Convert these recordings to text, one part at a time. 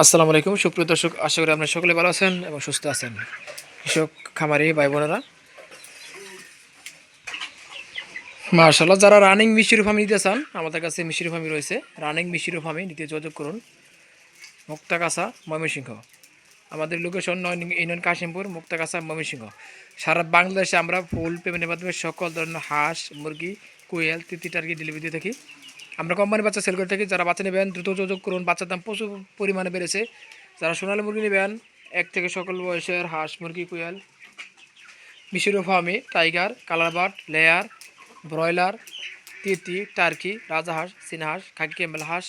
আসসালামু আলাইকুম। সুপ্রিয় দর্শক, আশা করি আপনারা সকলে ভালো আছেন এবং সুস্থ আছেন। কৃষক, খামারি ভাই বোনেরা মার্শাল্লাহ যারা রানিং মিশির ফার্মি নিতে চান, আমাদের কাছে মিশির ফার্মি রয়েছে। রানিং মিশির ফার্মি নিতে যোগাযোগ করুন। মুক্তাকাছা ময়মনসিংহ। আমাদের লোকেশন নয়, ইউনিয়ন কাশিমপুর মুক্তাকাছা ময়মনসিংহ। সারা বাংলাদেশে আমরা ফুল পেমেন্টের মাধ্যমে সকল ধরনের হাঁস, মুরগি, কোয়েল তিতি টার্কি ডেলিভারি দিয়ে থাকি। আমরা কোম্পানি বাচ্চা সেল করে থাকি, যারা বাচ্চা নেবেন দ্রুত যোগাযোগ করুন, বাচ্চার দাম প্রচুর পরিমাণে বেড়েছে। যারা সোনালী মুরগি নেবেন এক থেকে সকল বয়সের হাঁস, মুরগি, কোয়েল, মিশরীয় ফার্মি, টাইগার, কালারবাট, লেয়ার, ব্রয়লার, তিতি, টার্কি রাজাহাঁস চীনা হাঁস, খাকি ক্যাম্বেল হাঁস।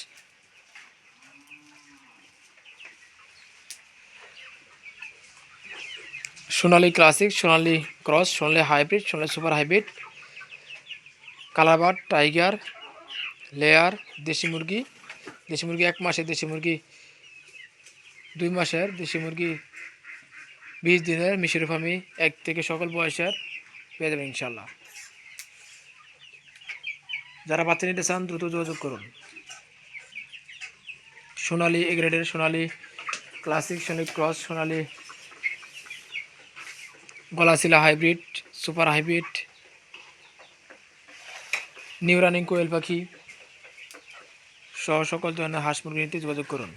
সোনালি ক্লাসিক, সোনালি ক্রস, সোনালি হাইব্রিড, সোনালি সুপার হাইব্রিড, কালারবাট, টাইগার লেয়ার, দেশি মুরগি দেশি মুরগি এক মাসের দেশি মুরগি দুই মাসের, দেশি মুরগি বিশ দিনের, মিশর ফার্মি এক থেকে সকল বয়সের পেয়ে যাবেন ইনশাল্লাহ যারা বাচ্চা নিতে চান, দ্রুত যোগাযোগ করুন। সোনালি এ গ্রেডের সোনালি ক্লাসিক সোনালি ক্রস সোনালি গলাশিলা hybrid super hybrid new running কোয়েল পাখি সহ সকল ধরনের হাঁস মুরগি নিতে যোগাযোগ করুন।